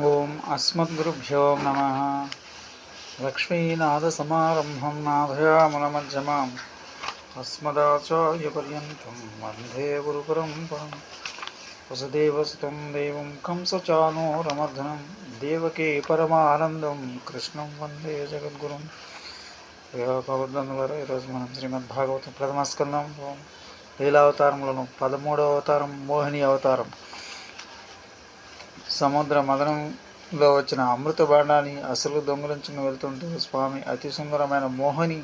ఓం అస్మద్గురుభ్యో నమ. లక్ష్మీనాథసమారంభం నాథయామునమధ్యమాం అస్మదాచార్యపర్యంతం వందే గురుపరంపరం. వసుదేవసుతం దేవం కంసచానోరమర్ధనం దేవకే పరమానందం. కృష్ణం వందే జగద్గురుం. భగవద్బంధువారు ఈరోజు మనం శ్రీమద్భాగవతం ప్రథమ స్కందం. లీలావతారంలోను పదమూడవ అవతారం మోహిని అవతారం. సముద్ర మదనంలో వచ్చిన అమృత బాణాన్ని అసలు దొంగలించుకుని వెళ్తుంటే స్వామి అతి సుందరమైన మోహిని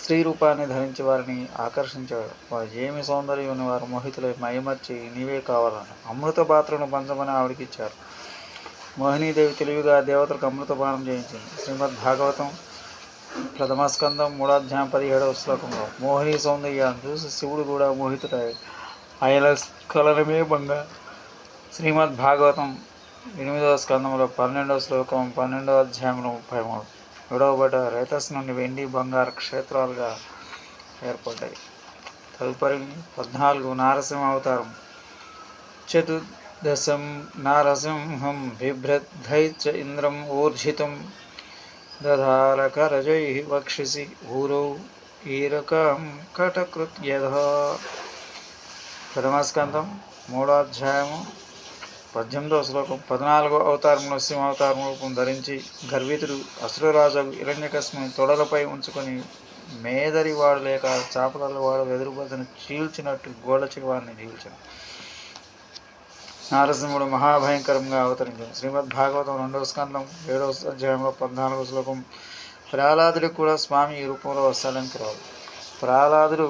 స్త్రీ రూపాన్ని ధరించి వారిని ఆకర్షించాడు. వారు ఏమి సౌందర్యం ఉన్న వారు మోహితులై మయమర్చి నీవే కావాలని అమృత పాత్రను పంచమని ఆవిడకిచ్చారు మోహినీదేవి తెలివిగా దేవతలకు అమృత బాణం చేయించింది. శ్రీమద్ భాగవతం ప్రథమ స్కందం మూడాధ్యాయం పదిహేడవ శ్లోకంలో మోహిని సౌందర్యాన్ని చూసి శివుడు కూడా మోహితుడై ఆయన స్ఖలనమే బంగా శ్రీమద్ భాగవతం ఎనిమిదవ స్కంధంలో పన్నెండవ శ్లోకం పన్నెండవ అధ్యాయంలో ముప్పై మూడు విడవబడ్డ రైతస్ నుండి వెండి బంగారు క్షేత్రాలుగా ఏర్పడ్డాయి. తదుపరి పద్నాలుగు నారసింహ అవతారం. చతుర్దశం నారసింహం బిభ్రద్ధైచ ఇంద్రం ఊర్జితం. దధారకరజై వక్షిసి ఊరౌ ఈరకం కటకృత్యధ. ప్రథమస్కంధం మూడో అధ్యాయము పద్దెనిమిదవ శ్లోకం పద్నాలుగో అవతారంలో సింహ అవతారం రూపం ధరించి గర్వితుడు అసురరాజు హిరణ్యకస్ముని తొడలపై ఉంచుకొని మేదరి వాడు లేక చాపల వాడు వెదురుబద్దను చీల్చినట్టు గోడ వారిని చీల్చను నారసింహుడు మహాభయంకరంగా అవతరించాడు. శ్రీమద్ భాగవతం రెండవ స్కందం ఏడవ అధ్యాయంలో పద్నాలుగో శ్లోకం ప్రహ్లాదుడికి కూడా స్వామి ఈ రూపంలో వస్తాడని పిలవాలి ప్రహ్లాదుడు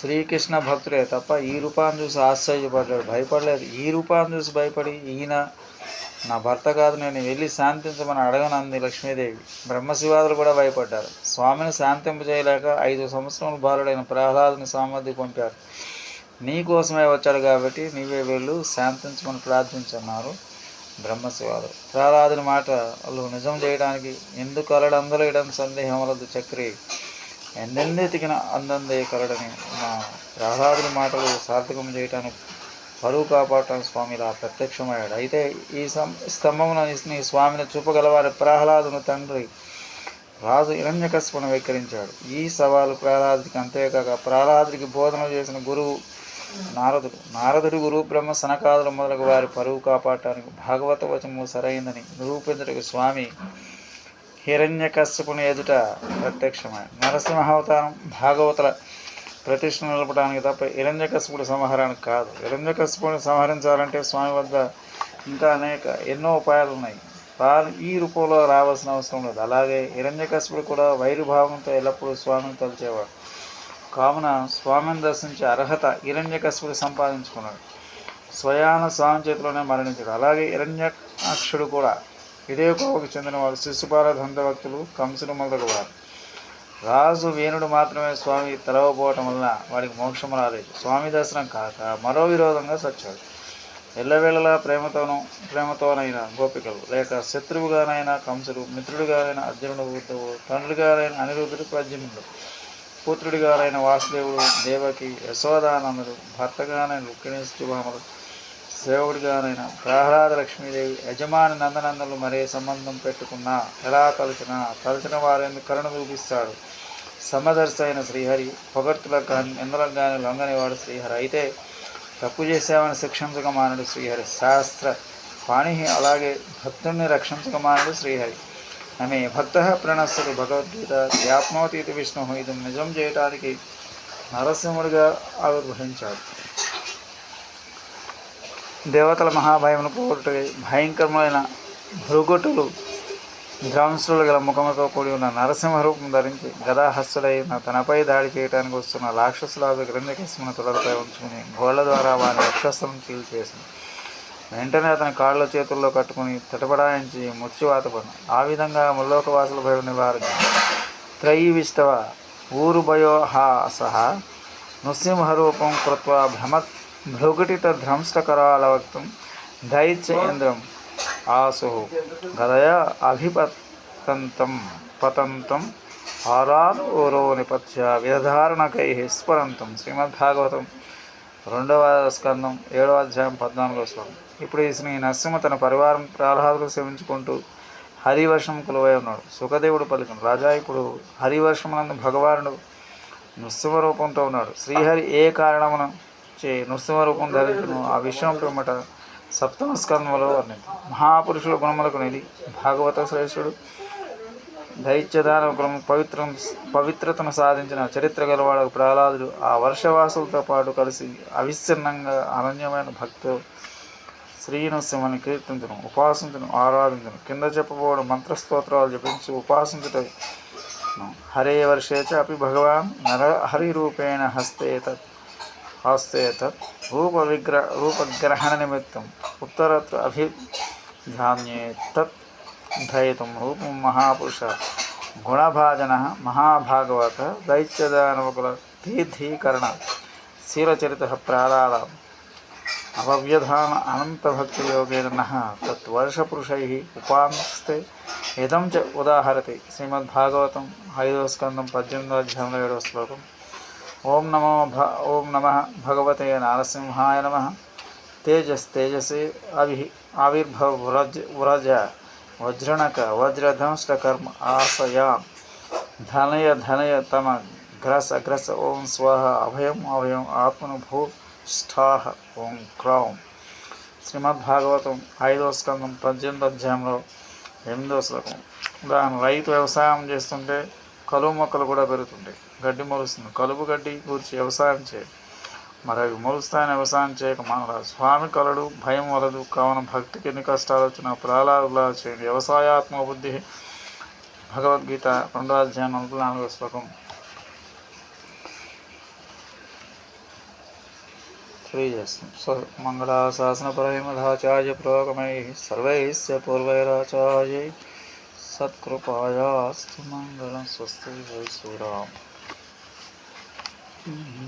శ్రీకృష్ణ భక్తుడే తప్ప ఈ రూపాన్ని చూసి ఆశ్చర్యపడ్డాడు భయపడలేదు. ఈ రూపాన్ని చూసి భయపడి ఈయన నా భర్త కాదు నేను వెళ్ళి శాంతించమని అడగనంది లక్ష్మీదేవి. బ్రహ్మశివాదులు కూడా భయపడ్డారు. స్వామిని శాంతింపజేయలేక ఐదు సంవత్సరముల బాలుడైన ప్రహ్లాదుని సామర్థ్యం పంపారు. నీ కోసమే వచ్చాడు కాబట్టి నీవే వెళ్ళు శాంతించమని ప్రార్థించన్నారు బ్రహ్మశివాదులు. ప్రహ్లాదుని మాట వాళ్ళు నిజం చేయడానికి ఎందుకు అలడందలేయడం సందేహం వలదు చక్రి. ఎన్నెన్నెతికిన అందందే కలడని మా ప్రహ్లాదుని మాటలు సార్థకం చేయటానికి పరువు కాపాడటానికి స్వామి ఇలా ప్రత్యక్షమయ్యాడు. అయితే ఈ స్తంభమున నీ స్వామిని చూపగలవారి ప్రహ్లాదుని తండ్రి రాజు హిరణ్యకశిపును వెక్కిరించాడు. ఈ సవాలు ప్రహ్లాదుడికి అంతేకాక ప్రహ్లాదుడికి బోధన చేసిన గురువు నారదుడు. నారదుడి గురువు బ్రహ్మ సనకాదులు మొదలగు వారి పరువు కాపాడటానికి భాగవత వచనము సరైందని నిరూపించడానికి స్వామి హిరణ్యకశ్యపుని ఎదుట ప్రత్యక్షమై. నరసింహావతారం భాగవతుల ప్రతిష్ట నిలపడానికి తప్ప హిరణ్యకశ్యపుడి సంహారానికి కాదు. హిరణ్యకశ్యపుని సంహరించాలంటే స్వామి వద్ద ఇంకా అనేక ఎన్నో ఉపాయాలు ఉన్నాయి. తాను ఈ రూపంలో రావాల్సిన అవసరం లేదు. అలాగే హిరణ్యకశ్యపుడు కూడా వైరుభావంతో ఎల్లప్పుడూ స్వామిని తలిచేవాడు. కావున స్వామిని దర్శించే అర్హత హిరణ్యకశ్యపుడు సంపాదించుకున్నాడు. స్వయాన స్వామి చేతిలోనే మరణించాడు. అలాగే హిరణ్యాక్షుడు కూడా ఇదే కోవకు చెందినవాడు శిశుపాల దంతభక్తులు కంసుడు మొదలగువారు. రాజు వేణుడు మాత్రమే స్వామి తెలవపోవటం వలన వాడికి మోక్షం రాలేదు. స్వామి దర్శనం కాక మరో విరోధంగా సచ్చాడు. ఎల్లవేళలా ప్రేమతోనూ ప్రేమతోనైనా గోపికలు లేక శత్రువుగానైనా కంసుడు మిత్రుడిగానైన అర్జునుడు ఉద్ధవుడు తండ్రిగారైన అనిరుద్ధుడు ప్రద్యుమ్నుడు పుత్రుడిగారైన వాసుదేవుడు దేవకి యశోదానందుడు భర్తగానైన రుక్మిణి శుభాముడు సేవకుడిగానైన ప్రహ్లాద లక్ష్మీదేవి యజమాని నందనందనులు మరే సంబంధం పెట్టుకున్నా ఎలా తలచినా తలచిన వారిని కరుణ చూపిస్తాడు సమదర్శి అయిన శ్రీహరి పొగర్తులకు కానీ నిందలకు కానీ లొంగనివాడు శ్రీహరి. అయితే తప్పు చేసామని శిక్షించక మానడు శ్రీహరి. శాస్త్ర పాణి అలాగే భక్తుడిని రక్షించక మానడు శ్రీహరి. ఆమె భక్త ప్రణస్సుడు భగవద్గీత. ధ్యాత్మోతీతి విష్ణు. ఇది నిజం చేయటానికి నరసింహుడిగా ఆవిర్భవించాడు. దేవతల మహాభయమును పోగొట్టుటకై భయంకరమైన భృగుటులు ధ్వంసులు గల ముఖముతో కూడి ఉన్న నరసింహ రూపం ధరించి గదాహస్తుడైన తనపై దాడి చేయడానికి వస్తున్న రాక్షసులాదు గ్రంథకేశమును తొడలపై ఉంచుకుని గోళ్ళ ద్వారా వారి వక్షస్థలం చీల్చేసింది వెంటనే అతని కాళ్ళ చేతుల్లో కట్టుకుని తటపడాయించి మృత్యువాతపడు ఆ విధంగా ముల్లోకవాసుల భయం నివారించ. త్రయీ విష్టవ ఊరు భయోహా సహా నృసింహరూపం కృత్వా భ్రమత్ భృగుటిత ధ్రంష్టకరాలవక్తం దైత్యేంద్రం ఆసు గదయ అభిపతంతం పతంతం ఆరాన్ ఓరో నిపత్య విధారణకై స్మరంతం శ్రీమద్భాగవతం రెండవ స్కందం ఏడవ అధ్యాయం పద్నాలుగవ శ్లోకం ఇప్పుడు ఈ శ్రీ నరసింహ తన పరివారం ప్రహ్లాదులు సేవించుకుంటూ హరివర్షం కొలువై ఉన్నాడు. సుఖదేవుడు పలికిన రాజా ఇప్పుడు హరివర్షమునందు భగవానుడు నృసింహ రూపంతో ఉన్నాడు. శ్రీహరి ఏ కారణమున చే నృసింహ రూపం ధరించును. ఆ విషయం పిమ్మట సప్తమ స్కంధంలో వర్ణింది మహాపురుషుల గుణములకు నిధి. భాగవత శ్రేష్ఠుడు. దైత్యదాన గుణం పవిత్ర పవిత్రతను సాధించిన చరిత్ర గలవాడు ప్రహ్లాదుడు. ఆ వర్షవాసులతో పాటు కలిసి అవిచ్ఛిన్నంగా అనన్యమైన భక్తు శ్రీనృసింహని కీర్తించను ఉపాసించను ఆరాధించను. కింద చెప్పబోవడం మంత్రస్తోత్రాలు జపించి ఉపాసించుట హరే వర్షే చ అపి భగవాన్ నర హరిరూపేణ హస్తే తత్. आस्तेत रूपविग्रह रूपग्रहणनिमित्तम् उत्तरत्र अभिध्यान्ये तत् धयितुं रूपं महापुरुषः गुणभाजनः महाभागवतः दैत्यदानवकुलभीधीकरणः शीलचरितः प्रालालः अवव्यधान अनन्तभक्तियोगेन नः तत्वर्षपुरुषैः उपांस्ते इदं च उदाहरति श्रीमद्भागवतम् ऐदवस्कन्दं पद्यन्वध्यायं श्लोकम् ఓం నమో భ ఓం నమ భగవతే నారసింహాయ నమ. తేజస్ తేజసి అభి ఆవిర్భవ వ్రజ వ్రజ వజ్రణక వజ్రధంష్టకర్మ ఆశయా. ధనయ ధనయ తమ గ్రస గ్రస ఓం స్వాహ అభయం అభయం ఆత్మనుభూ ష్ఠాహ ఓం క్రౌం. శ్రీమద్భాగవతం ఐదో స్కందం పద్దెనిమిది అధ్యాయంలో ఎనిమిదో శ్లోకం. దాని రైతు వ్యవసాయం చేస్తుంటే కలువు మొక్కలు కూడా పెరుగుతుంటాయి. గడ్డి మొలుస్తుంది. కలుపు గడ్డి గూర్చి వ్యవసాయం చేయ మరి అవి మొలుస్తాయని వ్యవసాయం చేయక మానరాదు స్వామి కలడు భయం వలదు కావున భక్తికి ఎన్ని కష్టాలు వచ్చినా ప్రహ్లాదులా చేయండి. వ్యవసాయాత్మ బుద్ధి భగవద్గీత రెండో అధ్యాయం నలభై నాలుగో శ్లోకం. శ్రీజస్వం స్వ మంగళాశాసనపరహిమదాచార్య ప్రోగమై సర్వైస్ పూర్వైరాచార్య సత్కృపాయాస్తు మంగళం స్వస్తి వై Mm-hmm.